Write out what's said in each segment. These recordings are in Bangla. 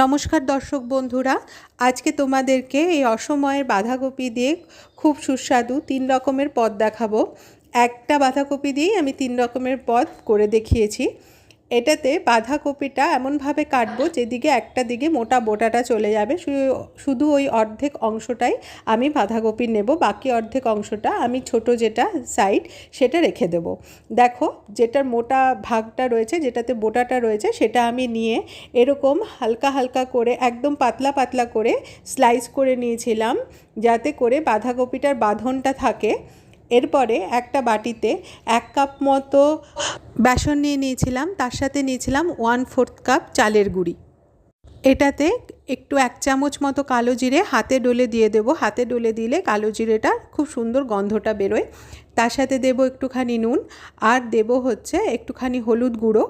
নমস্কার দর্শক বন্ধুরা, আজকে তোমাদেরকে এই অসময়ের বাঁধাকপি দিয়ে খুব সুস্বাদু তিন রকমের পদ দেখাবো। একটা বাঁধাকপি দিয়েই আমি তিন রকমের পদ করে দেখিয়েছি। এটাতে বাঁধাকপিটা এমনভাবে কাটবো যেদিকে একটা দিকে মোটা বোটাটা চলে যাবে। শুধু ওই অর্ধেক অংশটাই আমি বাঁধাকপি নেব, বাকি অর্ধেক অংশটা আমি ছোট যেটা সাইড সেটা রেখে দেব। দেখো যেটার মোটা ভাগটা রয়েছে, যেটাতে বোটাটা রয়েছে, সেটা আমি নিয়ে এরকম হালকা হালকা করে, একদম পাতলা পাতলা করে স্লাইস করে নিয়েছিলাম, যাতে করে বাঁধাকপিটার বাঁধনটা থাকে। এরপরে একটা বাটিতে এক কাপ মতো বেসন নিয়ে নিয়েছিলাম, তার সাথে নিয়েছিলাম ওয়ান ফোর্থ কাপ চালের গুঁড়ি। এটাতে একটু এক চামচ মতো কালো জিরে হাতে ডলে দিয়ে দেব। হাতে ডলে দিলে কালো জিরেটা খুব সুন্দর গন্ধটা বেরোয়। তার সাথে দেব একটুখানি নুন আর দেব হচ্ছে একটুখানি হলুদ গুঁড়ো।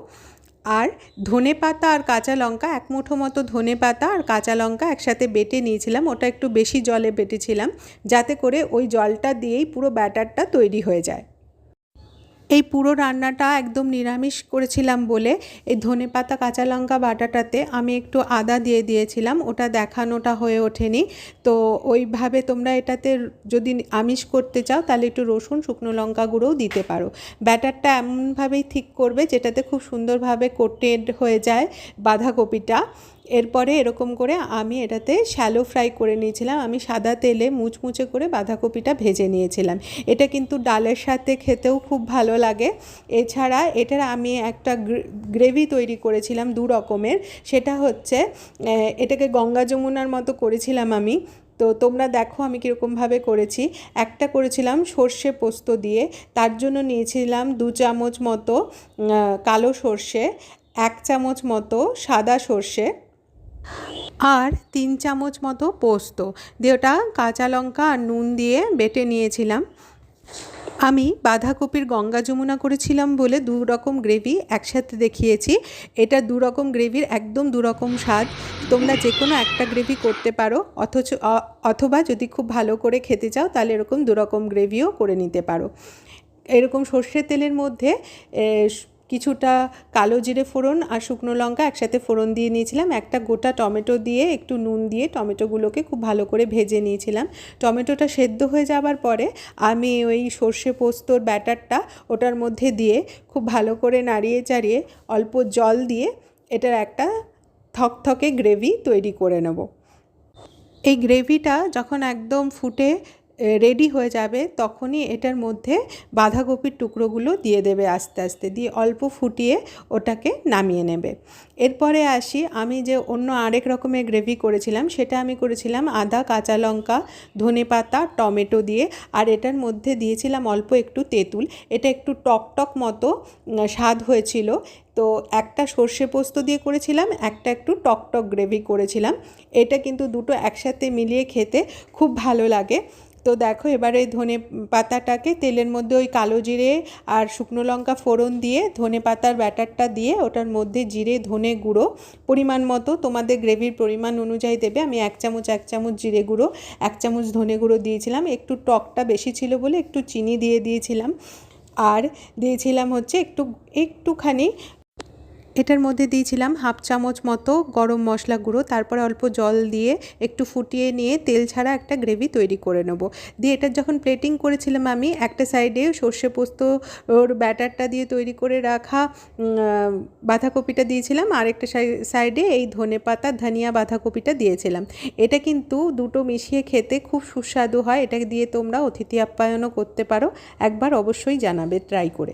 আর ধনে পাতা আর কাঁচা লঙ্কা, এক মুঠো মতো ধনে পাতা আর কাঁচা লঙ্কা একসাথে বেটে নিয়েছিলাম। ওটা একটু বেশি জলে বেটেছিলাম, যাতে করে ওই জলটা দিয়েই পুরো ব্যাটারটা তৈরি হয়ে যায়। এই পুরো রান্নাটা একদম নিরামিষ করেছিলাম বলে এই ধনে পাতা, কাঁচা লঙ্কা বাটাটাতে আমি একটু আদা দিয়ে দিয়েছিলাম। ওটা দেখানোটা হয়ে ওঠেনি। তো ওইভাবে তোমরা এটাতে যদি আমিষ করতে চাও, তাহলে একটু রসুন, শুকনো লঙ্কা গুঁড়োও দিতে পারো। ব্যাটারটা এমনভাবেই ঠিক করবে, যেটাতে খুব সুন্দরভাবে কোটেড হয়ে যায় বাঁধাকপিটা। এরপরে এরকম করে আমি এটাতে শ্যালো ফ্রাই করে নিয়েছিলাম। আমি সাদা তেলে মুচমুচে করে বাঁধাকপিটা ভেজে নিয়েছিলাম। এটা কিন্তু ডালের সাথে খেতেও খুব ভালো লাগে। এছাড়া এটার আমি একটা গ্রেভি তৈরি করেছিলাম দু রকমের। সেটা হচ্ছে এটাকে গঙ্গা যমুনার মতো করেছিলাম আমি। তো তোমরা দেখো আমি কীরকমভাবে করেছি। একটা করেছিলাম সর্ষে পোস্ত দিয়ে। তার জন্য নিয়েছিলাম দু চামচ মতো কালো সর্ষে, এক চামচ মতো সাদা সর্ষে। আর তিন চামচ মতো পোস্ত। দিয়ে ওটা কাঁচা লঙ্কা আর নুন দিয়ে বেটে নিয়েছিলাম। আমি বাঁধাকপির গঙ্গা যমুনা করেছিলাম বলে দু রকম গ্রেভি একসাথে দেখিয়েছি। এটা দু রকম গ্রেভির একদম দু রকম স্বাদ। তোমরা যে কোনো একটা গ্রেভি করতে পারো, অথচ অথবা যদি খুব ভালো করে খেতে চাও, তাহলে এরকম দু রকম গ্রেভিও করে নিতে পারো। এরকম সর্ষের তেলের মধ্যে কিছুটা কালো জিরে ফোড়ন আর শুকনো লঙ্কা একসাথে ফোড়ন দিয়ে নিয়েছিলাম। একটা গোটা টমেটো দিয়ে একটু নুন দিয়ে টমেটোগুলোকে খুব ভালো করে ভেজে নিয়েছিলাম। টমেটোটা সেদ্ধ হয়ে যাবার পরে আমি ওই সর্ষে পোস্তর ব্যাটারটা ওটার মধ্যে দিয়ে খুব ভালো করে নাড়িয়ে চাড়িয়ে অল্প জল দিয়ে এটার একটা থকথকে গ্রেভি তৈরি করে নেব। এই গ্রেভিটা যখন একদম ফুটে রেডি হয়ে যাবে, তখনই এটার মধ্যে বাঁধাকপির টুকরোগুলো দিয়ে দেবে আস্তে আস্তে, দিয়ে অল্প ফুটিয়ে ওটাকে নামিয়ে নেবে। এরপরে আসি, আমি যে অন্য আরেক রকমের গ্রেভি করেছিলাম, সেটা আমি করেছিলাম আদা, কাঁচা লঙ্কা, ধনে পাতা, টমেটো দিয়ে, আর এটার মধ্যে দিয়েছিলাম অল্প একটু তেঁতুল। এটা একটু টক টক মতো স্বাদ হয়েছিল। তো একটা সর্ষে পোস্ত দিয়ে করেছিলাম, একটা একটু টক টক গ্রেভি করেছিলাম। এটা কিন্তু দুটো একসাথে মিলিয়ে খেতে খুব ভালো লাগে। তো দেখো, এবারে ধনে পাতাটাকে তেলের মধ্যে ওই কালো জিরে আর শুকনো লঙ্কা ফোড়ন দিয়ে, ধনে পাতার ব্যাটারটা দিয়ে ওটার মধ্যে জিরে, ধনে গুঁড়ো, পরিমাণ মতো তোমাদের গ্রেভির পরিমাণ অনুযায়ী দেবে। আমি এক চামচ এক চামচ জিরে গুঁড়ো, এক চামচ ধনে গুঁড়ো দিয়েছিলাম। একটু টকটা বেশি ছিল বলে একটু চিনি দিয়ে দিয়েছিলাম। আর দিয়েছিলাম হচ্ছে একটু, একটুখানি এটার মধ্যে দিয়েছিলাম হাফ চামচ মতো গরম মশলা গুঁড়ো, তারপরে অল্প জল দিয়ে একটু ফুটিয়ে নিয়ে তেল ছাড়া একটা গ্রেভি তৈরি করে নেব। দিয়ে এটার যখন প্লেটিং করেছিলাম আমি, একটা সাইডে সর্ষে পোস্ত ওর ব্যাটারটা দিয়ে তৈরি করে রাখা বাঁধাকপিটা দিয়েছিলাম, আর একটা সাইডে এই ধনে পাতা, ধনিয়া বাঁধাকপিটা দিয়েছিলাম। এটা কিন্তু দুটো মিশিয়ে খেতে খুব সুস্বাদু হয় এটাকে দিয়ে তোমরা অতিথি আপ্যায়নও করতে পারো, একবার অবশ্যই জানাবে ট্রাই করে।